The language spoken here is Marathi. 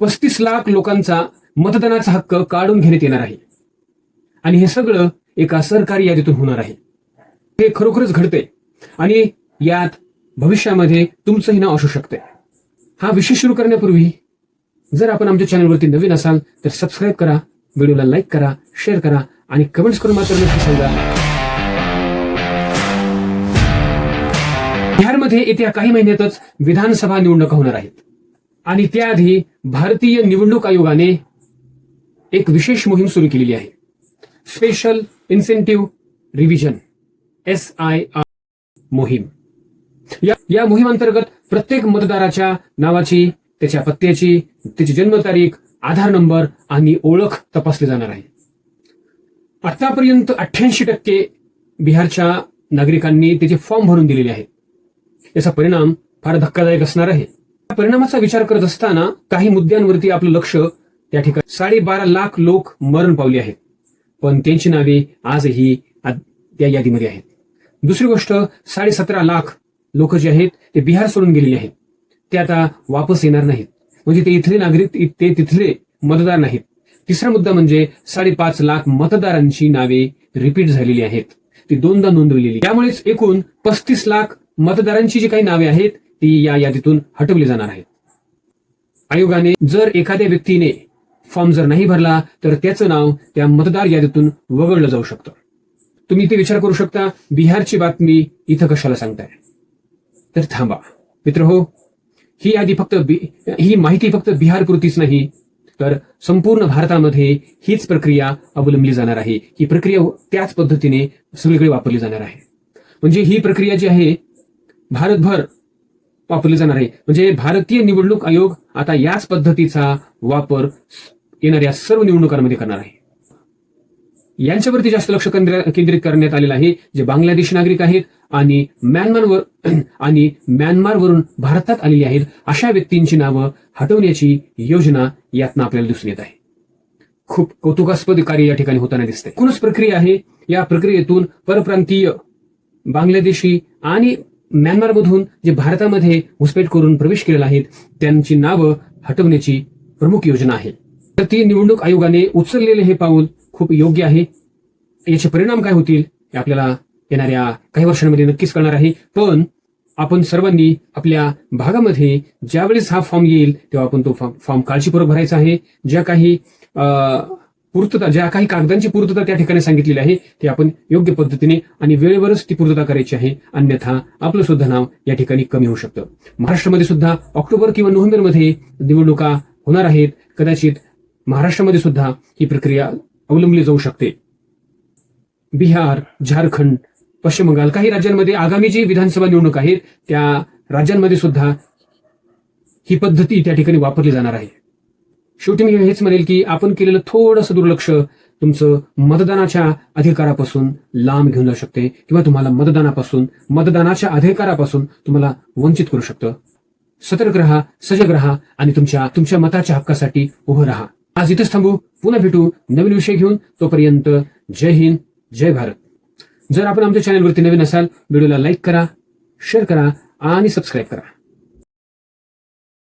पस्तीस लाख लोकांचा मतदानाचा हक्क काढून घेण्यात येणार आहे. आणि हे सगळं एका सरकारी यादीतून होणार आहे. हे खरोखरच घडते आणि यात भविष्यामध्ये तुमचंही नाव असू शकते हा विषय सुरू करण्यापूर्वी जर आपण आमच्या चॅनलवरती नवीन असाल तर सबस्क्राईब करा व्हिडिओला लाईक करा शेअर करा आणि कमेंट्स करून मात्र नक्की सांगा. बिहारमध्ये येत्या काही महिन्यातच विधानसभा निवडणुका होणार आहेत. आणि त्याआधी भारतीय निवडणूक आयोगाने एक विशेष मोहीम सुरू केलेली आहे. Special incentive revision S I R मोहीम. या या मोहिमांतर्गत प्रत्येक मतदाराच्या नावाची त्याच्या पत्त्याची त्याची जन्मतारीख आधार नंबर आणि ओळख तपासली जाणार आहे. आतापर्यंत अठ्ठ्याऐंशी टक्के बिहारच्या नागरिकांनी त्याचे फॉर्म भरून दिलेले आहेत याचा परिणाम फार धक्कादायक असणार आहे. परिणामाचा विचार करत असताना काही मुद्द्यांवरती आपलं लक्ष त्या ठिकाणी साडेबारा लाख लोक मरण पावले आहेत. पण त्यांची नावे आजही त्या यादीमध्ये आहेत. दुसरी गोष्ट साडेसतरा लाख लोक जे आहेत ते बिहार सोडून गेलेले आहेत. ते आता वापस येणार नाहीत. म्हणजे ते इथले नागरिक ते तिथले मतदार नाहीत. तिसरा मुद्दा म्हणजे साडेपाच लाख मतदारांची नावे रिपीट झालेली आहेत. ती दोनदा नोंदवलेली त्यामुळेच एकूण पस्तीस लाख मतदारांची जी काही नावे आहेत ती या यादीतून हटवली जाणार आहे. आयोगाने जर एखाद्या व्यक्तीने फॉर्म जर नाही भरला तर त्याचं नाव त्या मतदार यादीतून वगळलं जाऊ शकतं. तुम्ही ते विचार करू शकता बिहारची बातमी इथं कशाला सांगताय? तर थांबा. मित्र हो ही यादी फक्त ही माहिती फक्त बिहार पुरतीच नाही तर संपूर्ण भारतामध्ये हीच प्रक्रिया अवलंबली जाणार आहे. ही प्रक्रिया त्याच पद्धतीने सगळीकडे वापरली जाणार आहे. म्हणजे ही प्रक्रिया जी आहे भारतभर वापरली जाणार आहे. म्हणजे भारतीय निवडणूक आयोग आता याच पद्धतीचा वापर येणाऱ्या सर्व निवडणुकांमध्ये करणार आहे. यांच्यावरती जास्त लक्ष केंद्र- केंद्रित करण्यात आलेलं आहे. जे बांगलादेशी नागरिक आहेत आणि म्यानमारवर आणि म्यानमारवरून भारतात आलेली आहेत अशा व्यक्तींची नावं हटवण्याची योजना यातनं आपल्याला दिसून येत आहे. खूप कौतुकास्पद कार्य या ठिकाणी होताना दिसते एकूणच प्रक्रिया आहे. या प्रक्रियेतून परप्रांतीय बांगलादेशी आणि म्यानमारमधून जे भारतामध्ये घुसपेट करून प्रवेश केलेला आहेत त्यांची नावं हटवण्याची प्रमुख योजना आहे. तर ती निवडणूक आयोगाने उचललेले हे पाऊल खूप योग्य आहे. याचे परिणाम काय होतील हे आपल्याला येणाऱ्या काही वर्षांमध्ये नक्कीच कळणार आहे. पण आपण सर्वांनी आपल्या भागामध्ये ज्यावेळेस हा फॉर्म येईल तेव्हा आपण तो फॉर्म फॉर्म काळजीपूर्वक भरायचा आहे. ज्या काही पूर्तता ज्या काही कागदांची पूर्तता त्या ठिकाणी सांगितलेली आहे ते आपण योग्य पद्धतीने आणि वेळेवरच ती पूर्तता करायची आहे. अन्यथा आपलं सुद्धा नाव या ठिकाणी कमी होऊ शकतं. महाराष्ट्रामध्ये सुद्धा ऑक्टोबर किंवा नोव्हेंबरमध्ये निवडणुका होणार आहेत. कदाचित महाराष्ट्रामध्ये सुद्धा ही प्रक्रिया अवलंबली जाऊ शकते. बिहार झारखंड पश्चिम बंगाल काही राज्यांमध्ये आगामी जी विधानसभा निवडणूक आहेत त्या राज्यांमध्ये सुद्धा ही पद्धती त्या ठिकाणी वापरली जाणार आहे. शेवटी मी हेच म्हणेल की आपण केलेलं थोडंसं दुर्लक्ष तुमचं मतदानाच्या अधिकारापासून लांब घेऊन जाऊ शकते किंवा तुम्हाला मतदानापासून मतदानाच्या अधिकारापासून तुम्हाला वंचित करू शकतं. सतर्क राहा सजग राहा आणि तुमच्या तुमच्या मताच्या हक्कासाठी उभं राहा. आज इथंच थांबू पुन्हा भेटू नवीन विषय घेऊन तोपर्यंत जय हिंद जय भारत. जर आपण आमच्या चॅनलवरती नवीन असाल व्हिडिओला लाईक करा शेअर करा आणि सबस्क्राईब करा.